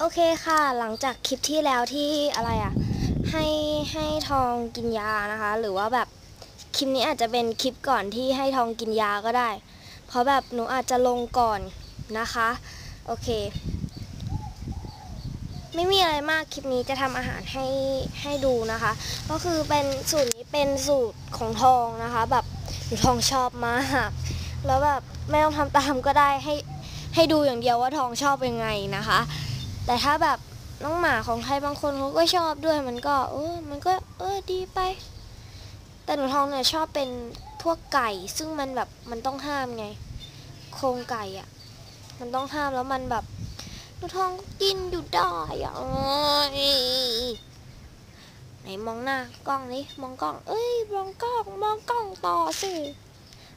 โอเคค่ะ หลังจากคลิปที่แล้วที่อะไรอะให้ให้ทองกินยานะคะ หรือว่าแบบคลิปนี้อาจจะเป็นคลิปก่อนที่ให้ทองกินยาก็ได้ เพราะแบบหนูอาจจะลงก่อนนะคะ โอเค ไม่มีอะไรมากคลิปนี้จะทำอาหารให้ให้ดูนะคะ ก็คือเป็นสูตรนี้เป็นสูตรของทองนะคะ แบบหนูทองชอบมากแล้วแบบไม่ต้องทำตามก็ได้ให้ให้ดูอย่างเดียวว่าทองชอบยังไงนะคะ แต่ถ้าแบบน้องหมาของใครบางคนเขาก็ชอบด้วยมันก็ เออ มันก็ เออดีไป แต่หนูทองเนี่ยชอบเป็นพวกไก่ ซึ่งมันแบบมันต้องห้ามไง โครงไก่อะ่ะ มันต้องห้ามแล้วมันแบบหนูทองกินอยู่ได้อะเอ้ยไหนมองหน้ากล้องนี่มองกล้อง เอ้ยมองกล้องมองกล้องต่อสิ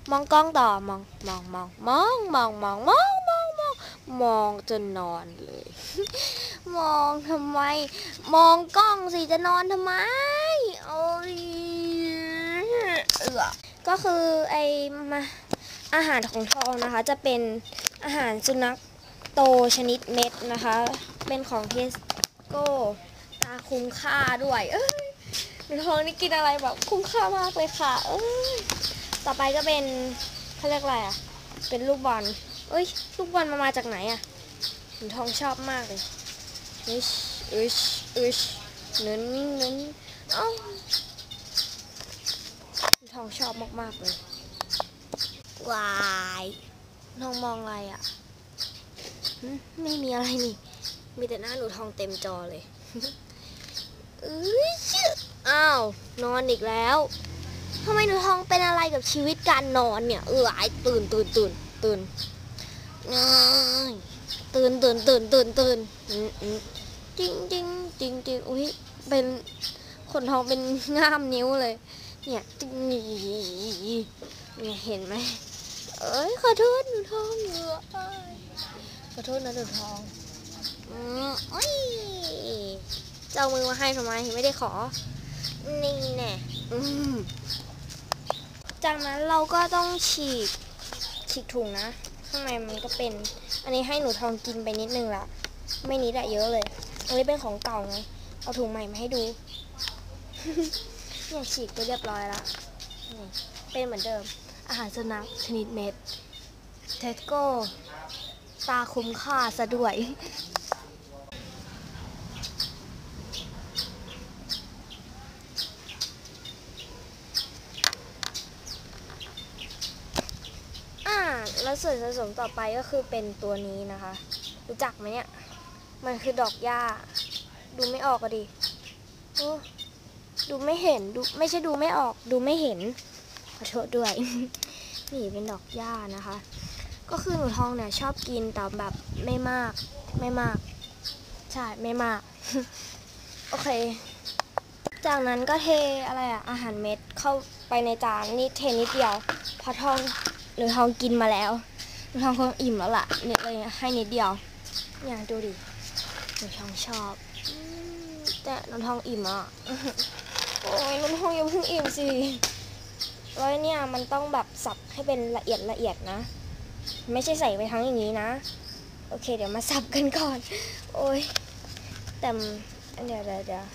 มองกล้องต่อมองมองมองมองมองมองมอง มองจนนอนเลย มองทำไม มองกล้องสิจะนอนทำไม โอ้ยเออก็คือไอมาอาหารของทองนะคะ จะเป็นอาหารสุนัขโตชนิดเม็ดนะคะ เป็นของเทสโก้ตาคุ้มค่าด้วยเอ้ยหนูทองนี่กินอะไรแบบคุ้มค่ามากเลยค่ะเอ้ยต่อไปก็เป็นเขาเรียกอะไรอะ เป็นลูกบอล เอ้ยลูกบอลมามาจากไหนอะหนูทองชอบมากเลยอึชอึชอึชนึนนึนเอ้าทองชอบมากๆเลยวายน้องมองอะไรอะหึไม่มีอะไรนี่ มีแต่หน้าหนูทองเต็มจอเลยเอ้ยชื่ออ้าว นอนอีกแล้วทำไมหนูทองเป็นอะไรกับชีวิตการนอนเนี่ย เออไอตื่นตื่นตื่นตื่นเอ้ย ตื่นตื่นตื่นตื่นตื่นจริงจริงจริงจริงอุ้ยเป็นขนทองเป็นง่ามนิ้วเลย เนี่ยจริงเนี่ยเห็นไหมเอ้ยขอโทษหนูทองเหลือขอโทษนะหนูทองอืมโอ้ยจะเอามือมาให้ทำไมไม่ได้ขอ นี่แน่อืมจากนั้นเราก็ต้องฉีกฉีกถุงนะ ข้างในมันก็เป็น อันนี้ให้หนูทองกินไปนิดนึงละไม่นิดอะเยอะเลยอันนี้เป็นของเก่าไงเอาถุงใหม่มาให้ดูเนี่ยฉีกไปเรียบร้อยละเป็นเหมือนเดิม อาหารสุนัขชนิดเม็ดเทสโก้ตาคุ้มค่าซะด้วย อ่า แล้วส่วนผสมต่อไปก็คือเป็นตัวนี้นะคะ รู้จักไหมเนี่ย มันคือดอกหญ้า ดูไม่ออกอะดิโอ้ดูไม่เห็น ดูไม่ใช่ดูไม่ออก ดูไม่เห็น ขอโทษด้วย นี่เป็นดอกหญ้านะคะ ก็คือหนูทองเนี่ยชอบกินแต่แบบไม่มาก ไม่มาก ใช่ ไม่มาก โอเค จากนั้นก็เทอะไรอะอาหารเม็ดเข้าไปในจานนี่เทนิดเดียว พอทอง นูทองกินมาแล้วหนูทองคงอิ่มแล้วล่ะเนี่ยเลยให้นิดเดียวเนี่ยดูดิหนูทองชอบ แต่หนูทองอิ่มอะโอ้ยหนูทองอย่าเพิ่งอิ่มสิแล้วเนี่ยมันต้องแบบสับให้เป็นละเอียดละเอียดนะ ไม่ใช่ใส่ไปทั้งอย่างนี้นะ โอเค เดี๋ยวมาสับกันก่อน โอ้ยแต่เดี๋ยวเดี๋ยวเดี๋ยว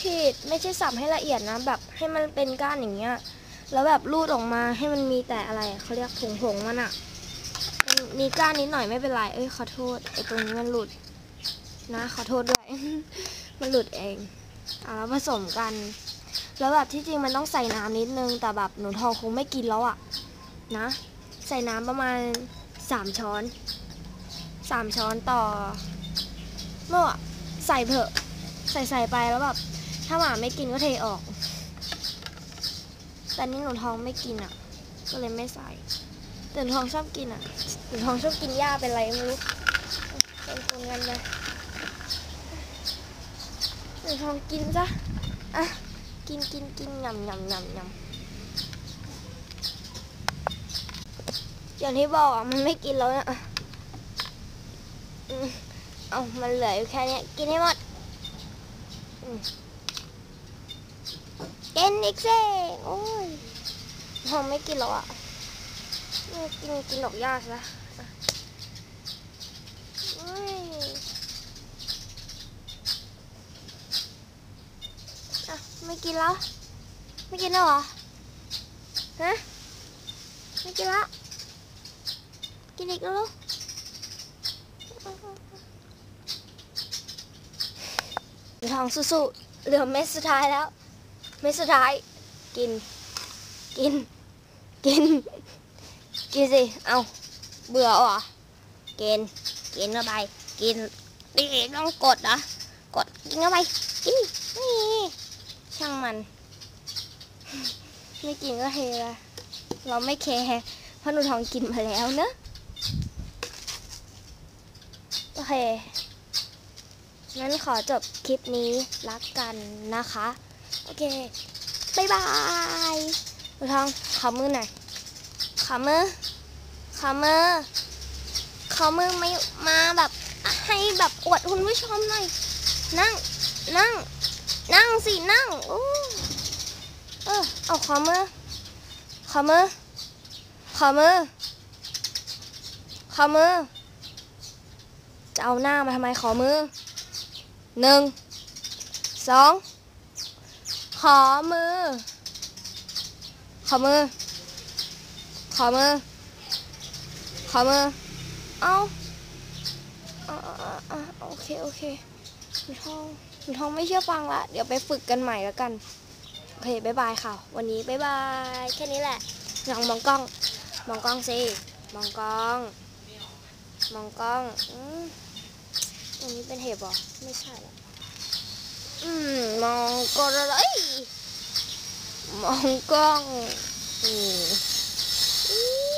ผิดไม่ใช่สับให้ละเอียดนะ แบบให้มันเป็นก้านอย่างเงี้ย แล้วแบบรูดออกมาให้มันมีแต่อะไรเขาเรียกผงผงมันอะมันมีก้านนิดหน่อยไม่เป็นไร เอ้ยขอโทษไอ้ตรงนี้มันหลุดนะขอโทษด้วย มันหลุดเองอ่าแล้วผสมกัน แล้วแบบที่จริงมันต้องใส่น้ำนิดนึง แต่แบบหนูทองคงไม่กินแล้วอะนะ ใส่น้ำประมาณสามช้อนสามช้อนต่อเมื่อใส่เถอะ ใส่ใส่ไปแล้วแบบถ้าหมาไม่กินก็เทออก แต่นี่หนูทองไม่กินอะ ก็เลยไม่ใส่แต่ทองชอบกินอะหนูทองชอบกินหญ้าเป็นไรไม่รู้เป็นคนกันเลยหนูทองกินจ้ะอะกินกินกินยำยำยำยำอย่างที่บอกอะมันไม่กินแล้วเนี่ยอะเอามันเหลืออยู่แค่นี้กินให้หมดกินอีกสิ โอ้ยหอมไม่กินแล้วอะไม่กินกินดอกหญ้าซะไม่กินแล้ว ไม่กินแล้วเหรอ ฮะ ไม่กินแล้ว กินอีกแล้วทองสู้ๆเหลือเม็ดสุดท้ายแล้ว เม็ดสุดท้าย กิน กิน กิน กินสิ เอาเบื่อเหรอกิน กินเข้าไป กินนี่ต้องกดเหรอกด กินเข้าไป กิน นี่ ช่างมัน ไม่กินก็เฮละเราไม่แคร์เพราะหนูทองกินมาแล้วเนอะโอเค งั้นขอจบคลิปนี้รักกันนะคะ โอเค บ๊ายบายหนูทองขอมือหน่อยขอมือขอมือขอมือมามาแบบให้แบบอวดคุณผู้ชมหน่อย นั่ง นั่ง นั่งสินั่งโอ้เออเอาขอมือขอมือขอมือขอมือจะเอาหน้ามาทำไมขอมือหนึ่งสอง ขอมือ ขอมือ ขอมือ ขอมือ เอาอาเอาอาเอาโอเค โอเคหนูทองหนูทองไม่เชื่อฟังละ เดี๋ยวไปฝึกกันใหม่แล้วกัน โอเคบายบายค่ะ วันนี้บายบาย แค่นี้แหละลองมองกล้อง มองกล้องสิ มองกล้อง มองกล้อง อืมอันนี้เป็นเห็บหรอ ไม่ใช่ละอืมมองกล้องอะไรอ งกล้องอืมอืม